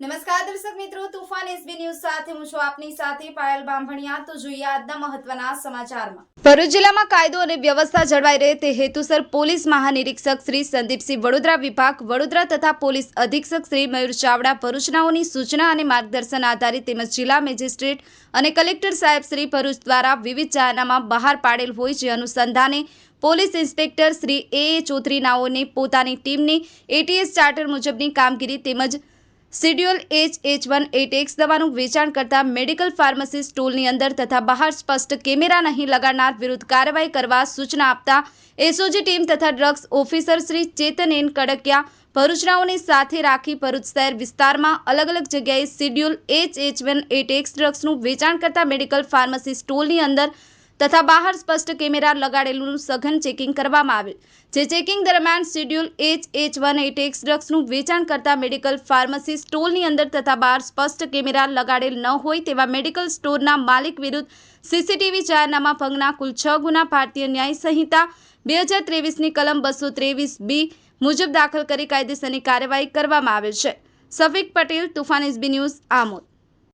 નમસ્કાર દર્શક મિત્રો, તુફાન એસબી ન્યૂઝ સાથે હું છું આપની સાથે પાયલ બાંભણિયા. તો જોઈએ આજના મહત્વના સમાચારમાં. ભરૂચ જિલ્લામાં કાયદો અને વ્યવસ્થા જળવાઈ રહે તે હેતુસર પોલીસ મહાનિરીક્ષક શ્રી સંદીપસિંહ વડોદરા વિભાગ, વડોદરા તથા પોલીસ અધિક્ષક શ્રી મયુર ચાવડા ભરૂચનાઓની સૂચના અને માર્ગદર્શન આધારિત તેમજ જિલ્લા મેજિસ્ટ્રેટ અને કલેક્ટર સાહેબ શ્રી ભરૂચ દ્વારા વિવિધ જાહેરનામા બહાર પાડેલ હોય જે અનુસંધાને police inspector Shri A A ચૌધરીનાઓને પોતાની ટીમની એટીએસ ચાર્ટર મુજબની કામગીરી તેમજ schedule H H one eight X દવાનું વેચાણ કરતા મેડિકલ ફાર્મસી સ્ટોલની અંદર તથા બહાર સ્પષ્ટ કેમેરા નહીં લગાડનાર વિરુદ્ધ કાર્યવાહી કરવા સૂચના આપતા એસઓજી ટીમ તથા drugs officer Shri Chetan N Kadakiya ભરૂચનાઓને સાથે રાખી ભરૂચ શહેર વિસ્તારમાં અલગ અલગ જગ્યાએ schedule H H one eight X ડ્રગ્સનું વેચાણ કરતા મેડિકલ ફાર્મસી સ્ટોલની અંદર તથા બહાર સ્પષ્ટ કેમેરા લગાડેલું સઘન ચેકિંગ કરવામાં આવ્યું, જે ચેકિંગ દરમિયાન schedule H H one eight X ડ્રગ્સનું વેચાણ કરતા મેડિકલ ફાર્મસી સ્ટોલની અંદર તથા બહાર સ્પષ્ટ કેમેરા લગાડેલ ન હોય તેવા મેડિકલ સ્ટોરના માલિક વિરુદ્ધ સીસીટીવી જાહેરનામા ભંગના કુલ છ ગુના ભારતીય ન્યાય સંહિતા બે હજાર ત્રેવીસની કલમ બસો ત્રેવીસ બી મુજબ દાખલ કરી કાયદેસરની કાર્યવાહી કરવામાં આવેલ છે. Safik Patel, Tufan SB news Amod.